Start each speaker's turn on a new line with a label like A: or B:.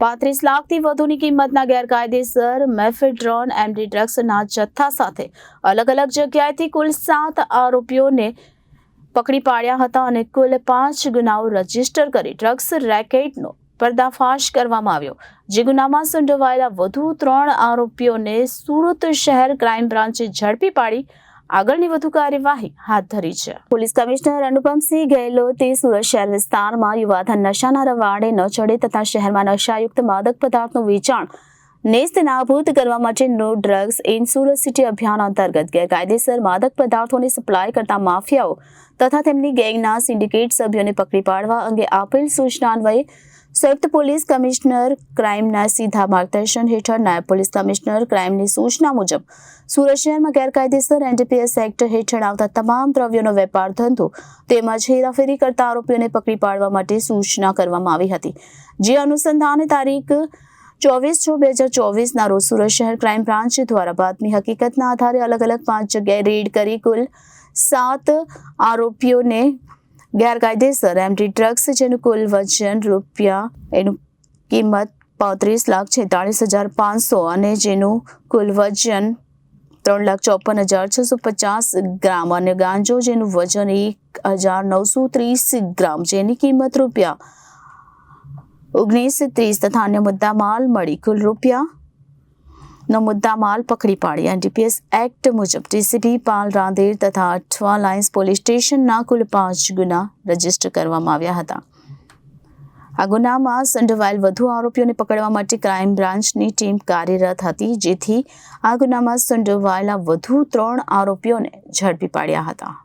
A: પાંત્રીસ લાખથી વધુની કિંમતના ગેરકાયદેસર મેફેડ્રોન એમડી ડ્રગ્સના જથ્થા સાથે અલગ અલગ જગ્યાએથી કુલ સાત આરોપીઓને પકડી પાડ્યા હતા અને કુલ પાંચ ગુનાઓ રજિસ્ટર કરી ડ્રગ્સ રેકેટનો પર્દાફાશ કરવામાં આવ્યો, જે ગુનામાં સંડોવાયેલા વધુ ત્રણ આરોપીઓને સુરત શહેર ક્રાઇમ બ્રાન્ચે ઝડપી પાડી આગળની વધુ કાર્યવાહી હાથ ધરી છે. પોલીસ કમિશનર અનુપમસિંહ ગેહલોતે સુરત શહેર વિસ્તારમાં યુવાધન નશાના રવાડે ન ચડે તથા શહેરમાં નશાયુક્ત માદક પદાર્થનું વેચાણ નેસ્ત નાબૂદ કરવા માટે no drugs in Surat city અભિયાન અંતર્ગત ગેરકાયદેસર માદક પદાર્થોની સપ્લાય કરતા માફિયાઓ તથા તેમની ગેંગના સિન્ડિકેટ સભ્યોને પકડી પાડવા અંગે આપેલ સૂચના અન્વયે સંયુક્ત પોલીસ કમિશનર ક્રાઇમના સીધા માર્ગદર્શન હેઠળ નાયબ પોલીસ કમિશનર ક્રાઇમની સૂચના મુજબ સુરત શહેરમાં ગેરકાયદેસર એનડીપીએસ એક્ટ હેઠળ આવતા તમામ દ્રવ્યોનો વેપાર ધંધો તેમજ હેરાફેરી કરતા આરોપીઓને પકડી પાડવા માટે સૂચના કરવામાં આવી હતી. જે અનુસંધાને તારીખ ચોવીસ છ બે હજાર ચોવીસના રોજ સુરત શહેર ક્રાઇમ બ્રાન્ચ દ્વારા બાતમી હકીકતના આધારે અલગ અલગ પાંચ જગ્યાએ રેડ કરી કુલ સાત આરોપીઓને ગેરકાયદેસર એમટી ડ્રગ્સ જેનું કુલ વજન રૂપિયા એનું કિંમત પાંત્રીસ લાખ છેતાળીસ હજાર પાંચસો અને જેનું કુલ વજન ત્રણ લાખ ચોપન હજાર છસો પચાસ ગ્રામ અને ગાંજો જેનું વજન એક હજાર નવસો ત્રીસ ગ્રામ જેની કિંમત રૂપિયા ઓગણીસ, ત્રીસ તથા અન્ય મુદ્દા માલ મળી કુલ રૂપિયા નો મુદ્દા માલ પકડી પાડી. એનડીપીએસ એક્ટ મુજબ ટીસીપી પાલ, રાંદેર તથા અઠવા લાઇન્સ પોલીસ સ્ટેશનના કુલ પાંચ ગુના રજિસ્ટર કરવામાં આવ્યા હતા. આ ગુનામાં સંડોવાયેલ વધુ આરોપીઓને પકડવા માટે ક્રાઇમ બ્રાન્ચની ટીમ કાર્યરત હતી, જેથી આ ગુનામાં સંડોવાયેલા વધુ ત્રણ આરોપીઓને ઝડપી પાડ્યા હતા.